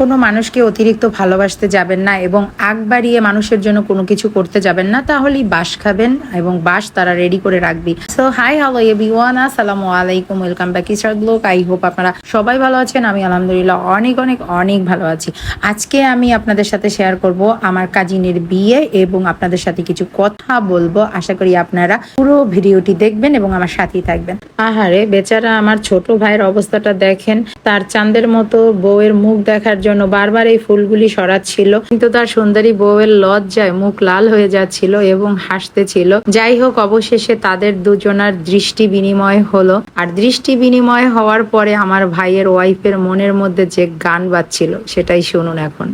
কোনো মানুষকে অতিরিক্ত ভালোবাসতে যাবেন না এবং আগ বাড়িয়ে মানুষের জন্য কোনো কিছু করতে যাবেন না, তাহলেই বাস খাবেন এবং বাস তারা রেডি করে রাখবি। সো হাই হ্যালো এভরিওয়ান আসসালামু আলাইকুম ওয়েলকাম ব্যাক ইসার ব্লগ আই হোপ আপনারা সবাই ভালো আছেন, আমি আলহামদুলিল্লাহ অনেক অনেক অনেক ভালো আছি। আজকে আমি আপনাদের সাথে শেয়ার করব আমার কাজিনের বিয়ে এবং আপনাদের সাথে কিছু কথা বলব। আশা করি আপনারা পুরো ভিডিওটি দেখবেন এবং আমার সাথেই থাকবেন। আহারে, বেচারা আমার ছোট ভাইয়ের অবস্থাটা দেখেন, তার চাঁদের মতো বউয়ের মুখ দেখার জন্য বারবার এই ফুলগুলি সরাচ্ছিল। কিন্তু তার সুন্দরী বউয়ের লজ্জায় মুখ লাল হয়ে যাচ্ছিল এবং হাসতে ছিল যাই হোক, অবশেষে তাদের দুজনার দৃষ্টি বিনিময় হলো। আর দৃষ্টি বিনিময় হওয়ার পরে আমার ভাইয়ের ওয়াইফের মনের মধ্যে যে গান বাজছিল, সেটাই শুনুন এখন।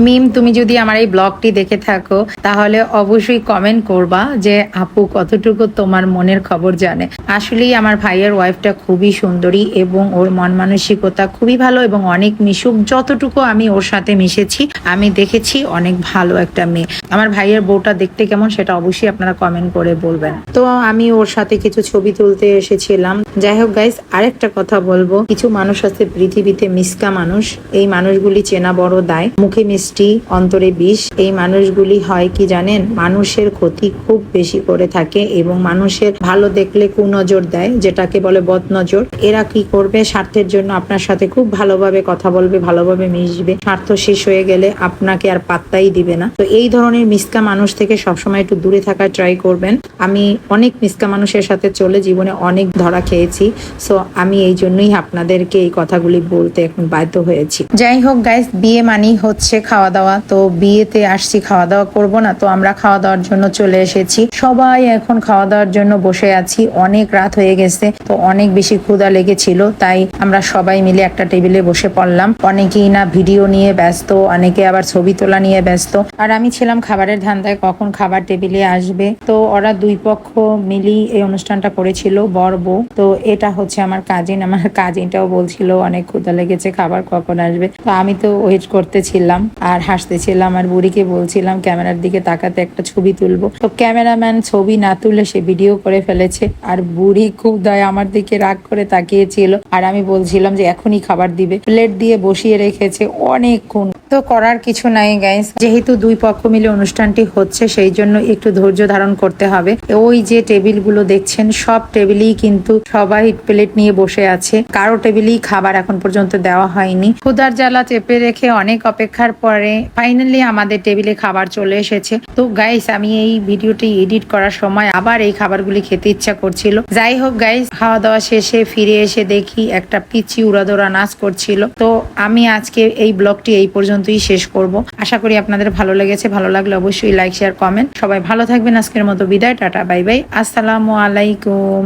মিম, তুমি যদি আমার এই ব্লগটি দেখে থাকো, তাহলে অবশ্যই কমেন্ট করবা যে, আপু, কতটুকু তোমার মনের খবর জানে? আসলেই আমার ভাইয়ের ওয়াইফটা খুবই সুন্দরী এবং ওর মন মানসিকতা খুবই ভালো এবং অনেক মিশুক। যতটুকু আমি ওর সাথে মিশেছি, আমি দেখেছি অনেক ভালো একটা মেয়ে। আমার ভাইয়ের বউটা দেখতে কেমন সেটা অবশ্যই আপনারা কমেন্ট করে বলবেন। তো আমি ওর সাথে কিছু ছবি তুলতে এসেছিলাম। যাই হোক গাইস আরেকটা কথা বলব। কিছু মানুষ আছে পৃথিবীতে মিসকা মানুষ। এই মানুষগুলি চেনা বড় দায়। মুখে মিষ্টি অন্তরে বিষ, এই মানুষগুলি হয় কি জানেন? মানুষের ক্ষতি খুব বেশি করে থাকে এবং মানুষের ভালো দেখলে কুনজর দেয়, যেটাকে বলে বদনজর। এরা কি করবে? স্বার্থের জন্য আপনার সাথে খুব ভালোভাবে কথা বলবে, ভালোভাবে মিশবে। স্বার্থ শেষ হয়ে গেলে আপনাকে আর পাত্তাই দিবে না। তো এই ধরনের মিসকা মানুষ থেকে সবসময় একটু দূরে থাকার ট্রাই করবেন। আমি অনেক মিসকা মানুষের সাথে চলে জীবনে অনেক ধরা খেয়েছি। সো আমি এই জন্যই আপনাদেরকে এই কথাগুলি বলতে এখন বাধ্য হয়েছি। যাই হোক গাইস বিয়ে মানেই হচ্ছে খাওয়া। দাওয়া তো বিয়েতে আসছি খাওয়া দাওয়া করব না, তো আমরা খাওয়া দাওয়ার জন্য চলে এসেছি। সবাই এখন খাওয়া দাওয়ার জন্য বসে আছি। অনেক রাত হয়ে গেছে, তো অনেক বেশি ক্ষুদা লেগেছিল, তাই আমরা সবাই মিলে একটা টেবিলে বসে পড়লাম। অনেকেই না ভিডিও নিয়ে ব্যস্ত, অনেকে আবার ছবি তোলা নিয়ে ব্যস্ত। আর আমি ছিলাম খাবারের ধান্দায়, কখন খাবার টেবিলে আসবে? তো ওরা দুই পক্ষ মিলি এই অনুষ্ঠানটা করেছিল, বর, বউ। তো এটা হচ্ছে আমার কাজিন আমার কাজিনটাও বলছিল, অনেক ক্ষুধা লেগেছে, খাবার কখন আসবে? তো আমি তো ওয়েট করতেছিলাম আর হাসতেছিলাম আর বুড়িকে বলছিলাম, ক্যামেরার দিকে তাকাতে একটা ছবি তুলবো। তো ক্যামেরাম্যান ছবি না তুলে সে ভিডিও করে ফেলেছে। আর বুড়ি খুব দয় আমার দিকে রাগ করে তাকিয়েছিল। আর আমি বলছিলাম যে এখনই খাবার দিবে। প্লেট দিয়ে বসিয়ে রেখেছে অনেকক্ষণ। তো করার কিছু নাই গাইস যেহেতু দুই পক্ষ মিলে অনুষ্ঠানটি হচ্ছে, সেই জন্য একটু ধৈর্য ধারণ করতে হবে। ওই যে টেবিলগুলো দেখছেন, সব টেবিলেই কিন্তু সবাই প্লেট নিয়ে বসে আছে। কারও টেবিলেই খাবার এখন পর্যন্ত দেওয়া হয়নি। ক্ষুদার জ্বালা চেপে রেখে অনেক অপেক্ষার পরে ফাইনালি আমাদের টেবিলে খাবার চলে এসেছে। তো গাইস আমি এই ভিডিওটি এডিট করার সময় আবার এই খাবারগুলি খেতে ইচ্ছা করছিল। যাই হোক গাইস খাওয়া দাওয়া শেষে ফিরে এসে দেখি একটা পিচি উড়াদোড়া নাচ করছিল। তো, আমি আজকে এই ব্লগটি এই পর্যন্তই শেষ করব। আশা করি আপনাদের ভালো লেগেছে, ভালো লাগলে অবশ্যই লাইক শেয়ার কমেন্ট সবাই ভালো থাকবেন। আজকের মতো বিদায়, টাটা, বাই বাই। আসসালামু আলাইকুম।